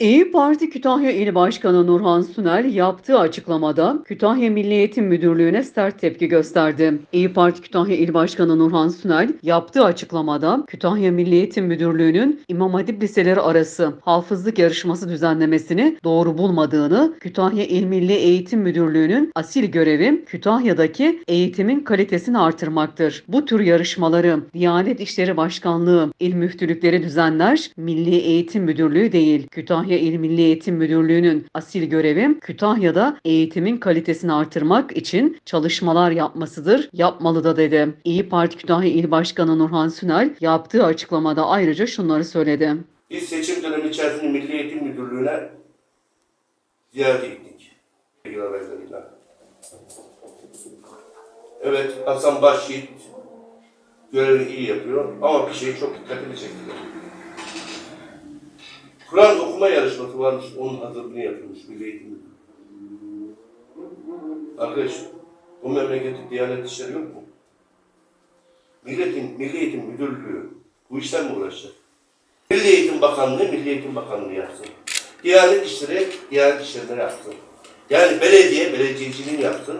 İyi Parti Kütahya İl Başkanı Nurhan Sünel yaptığı açıklamada Kütahya Milli Eğitim Müdürlüğü'ne sert tepki gösterdi. İyi Parti Kütahya İl Başkanı Nurhan Sünel yaptığı açıklamada Kütahya Milli Eğitim Müdürlüğü'nün İmam Hatip liseleri arası hafızlık yarışması düzenlemesini doğru bulmadığını, Kütahya İl Milli Eğitim Müdürlüğü'nün asil görevi Kütahya'daki eğitimin kalitesini artırmaktır. Bu tür yarışmaları Diyanet İşleri Başkanlığı, il müftülükleri düzenler, Milli Eğitim Müdürlüğü değil. Kütahya İl Milli Eğitim Müdürlüğü'nün asil görevi Kütahya'da eğitimin kalitesini artırmak için çalışmalar yapmasıdır, yapmalı da dedi. İyi Parti Kütahya İl Başkanı Nurhan Sünel yaptığı açıklamada ayrıca şunları söyledi. Biz seçim dönemi içerisinde Milli Eğitim Müdürlüğü'ne ziyaret ettik. Evet, Hasan Başyiğit görevini iyi yapıyor ama bir şey çok dikkatimi çekti. Kur'an okuma yarışması varmış, onun hazırlığını yapıyormuş Milli Eğitim Müdürlüğü. Arkadaş, bu memlekette Diyanet İşleri yok mu? Milletin Milli Eğitim Müdürlüğü bu işten mi uğraşacak? Milli Eğitim Bakanlığı Milli Eğitim Bakanlığı yapsın. Diyanet İşleri Diyanet İşleri'ne yapsın. Yani belediye belediyeciliğini yapsın.